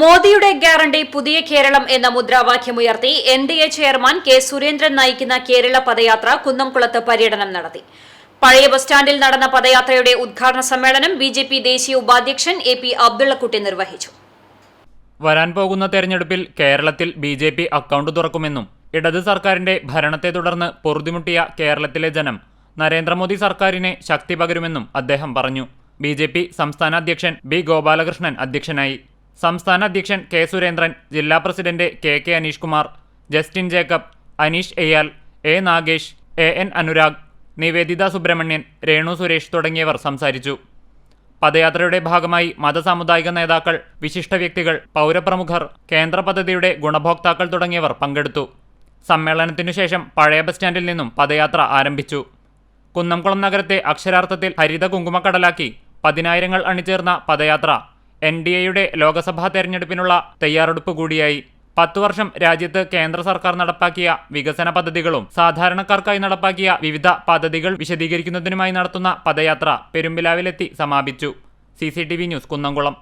മോദിയുടെ ഗ്യാരണ്ടി പുതിയ കേരളം എന്ന മുദ്രാവാക്യമുയർത്തി N D A chairman K Surendran നയിക്കുന്ന കേരള പദയാത്ര കുന്നംകുളത്ത് പര്യടനം നടത്തി. പഴയ ബസ് സ്റ്റാൻഡിൽ നടന്ന പദയാത്രയുടെ ഉദ്ഘാടന സമ്മേളനം ബി ജെ പി ദേശീയ ഉപാധ്യക്ഷൻ എ പി അബ്ദുള്ളക്കുട്ടി നിർവഹിച്ചു. വരാൻ പോകുന്ന തെരഞ്ഞെടുപ്പിൽ കേരളത്തിൽ ബി ജെ പി അക്കൗണ്ട് തുറക്കുമെന്നും ഇടത് സർക്കാരിന്റെ ഭരണത്തെ തുടർന്ന് പൊറുതിമുട്ടിയ കേരളത്തിലെ ജനം നരേന്ദ്രമോദി സർക്കാരിനെ ശക്തി പകരുമെന്നും അദ്ദേഹം പറഞ്ഞു. ബി ജെ പി സംസ്ഥാന അധ്യക്ഷൻ ബി ഗോപാലകൃഷ്ണൻ അധ്യക്ഷനായി. സംസ്ഥാന അധ്യക്ഷൻ കെ സുരേന്ദ്രൻ ജില്ലാ president K K Aneesh Kumar Justin Jacob Aneesh എയാൽ A Nagesh A N Anurag Niveditha Subramanian Renu Suresh തുടങ്ങിയവർ സംസാരിച്ചു. പദയാത്രയുടെ ഭാഗമായി മതസാമുദായിക നേതാക്കൾ വിശിഷ്ട വ്യക്തികൾ പൗരപ്രമുഖർ കേന്ദ്ര പദ്ധതിയുടെ ഗുണഭോക്താക്കൾ തുടങ്ങിയവർ പങ്കെടുത്തു. സമ്മേളനത്തിനു ശേഷം പഴയ ബസ് സ്റ്റാൻഡിൽ നിന്നും പദയാത്ര ആരംഭിച്ചു. കുന്നംകുളം നഗരത്തെ അക്ഷരാർത്ഥത്തിൽ ഹരിത കുങ്കുമക്കടലാക്കി പതിനായിരങ്ങൾ അണിചേർന്ന പദയാത്ര എൻ ഡി എയുടെ ലോക്സഭാ തെരഞ്ഞെടുപ്പിനുള്ള തയ്യാറെടുപ്പ് കൂടിയായി. പത്തു വർഷം രാജ്യത്ത് കേന്ദ്ര സർക്കാർ നടപ്പാക്കിയ വികസന പദ്ധതികളും സാധാരണക്കാർക്കായി നടപ്പാക്കിയ വിവിധ പദ്ധതികൾ വിശദീകരിക്കുന്നതിനുമായി നടത്തുന്ന പദയാത്ര പെരുമ്പിലാവിലെത്തി സമാപിച്ചു. C News Kunnamkulam.